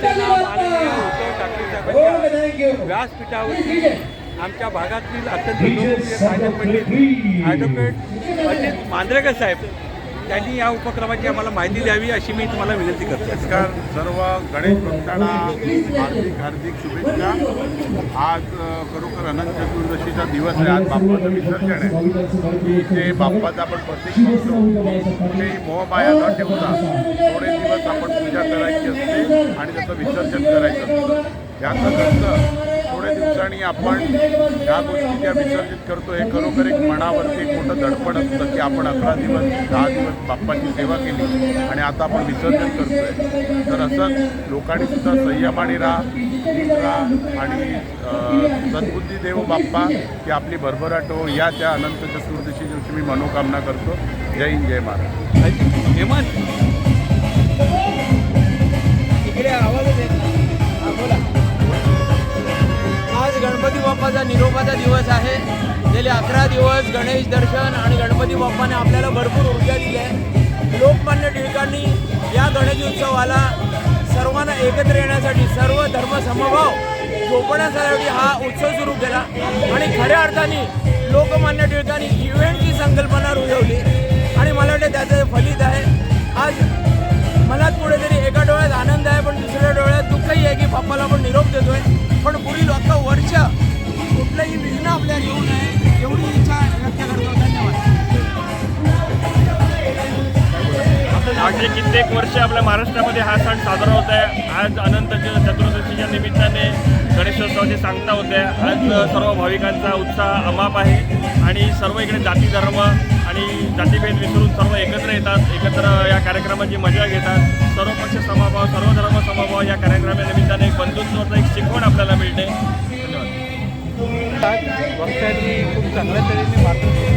त्यांना माननीय व्यासपीठावरती आमच्या भागातील अत्यंत लोकप्रिय कायदेपंडित ॲडव्होकेट पंडित मांद्रेकर साहेब. त्यांनी या उपक्रमाची आम्हाला माहिती द्यावी अशी मी तुम्हाला विनंती करतो. नमस्कार सर्व गणेश भक्तांना हार्दिक हार्दिक शुभेच्छा. आज खरोखर अनंत चतुर्दशीचा दिवस आहे. आज बाप्पाचं विसर्जन आहे. की ते बाप्पाचं आपण प्रत्येक बघतो कुठेही मोहमाया न ठेवता थोडे दिवस आपण पूजा करायची असते आणि त्याचं विसर्जन करायचं असतं. याचं खर्च थोड्या दिवसांनी आपण ह्या गोष्टी ज्या विसर्जित करतो. हे खरोखर एक मनावरती एक मोठं दडपण असतं की आपण अकरा दिवस दहा दिवस बाप्पाची सेवा केली आणि आता आपण विसर्जन करतोय. तर असंच लोकांनी सुद्धा संयमाने राहा राहा आणि सद्बुद्धी देव बाप्पा की आपली भरभराट हो या त्या अनंत चतुर्दशी दिवशी मी मनोकामना करतो. जय हिंद जय महाराज हेमंत बाप्पाचा दिवस आहे. गेले अकरा दिवस गणेश दर्शन आणि गणपती बाप्पाने आपल्याला भरपूर ऊर्जा दिली आहे. लोकमान्य टिळकांनी या गणेश उत्सवाला सर्वांना एकत्र येण्यासाठी सर्व धर्म समभाव जोपण्यासाठी हा उत्सव सुरू केला. आणि खऱ्या अर्थाने लोकमान्य टिळकांनी इव्हेंटची संकल्पना मागचे कित्येक वर्ष आपल्या महाराष्ट्रामध्ये हा सण साजरा होत आहे. आज अनंत चतुर्दशीच्या निमित्ताने गणेशोत्सवाची सांगता होते आज सर्व भाविकांचा उत्साह अमाप आहे आणि सर्व इकडे जाती धर्म आणि जातीभेद विसरून सर्व एकत्र येतात. एकत्र या कार्यक्रमाची मजा घेतात. सर्व पक्ष समभाव सर्व धर्म समभाव या कार्यक्रमानिमित्ताने एक बंधुत्वाचं एक शिकवण आपल्याला मिळते. धन्यवाद. खूप चांगल्या तऱ्हेने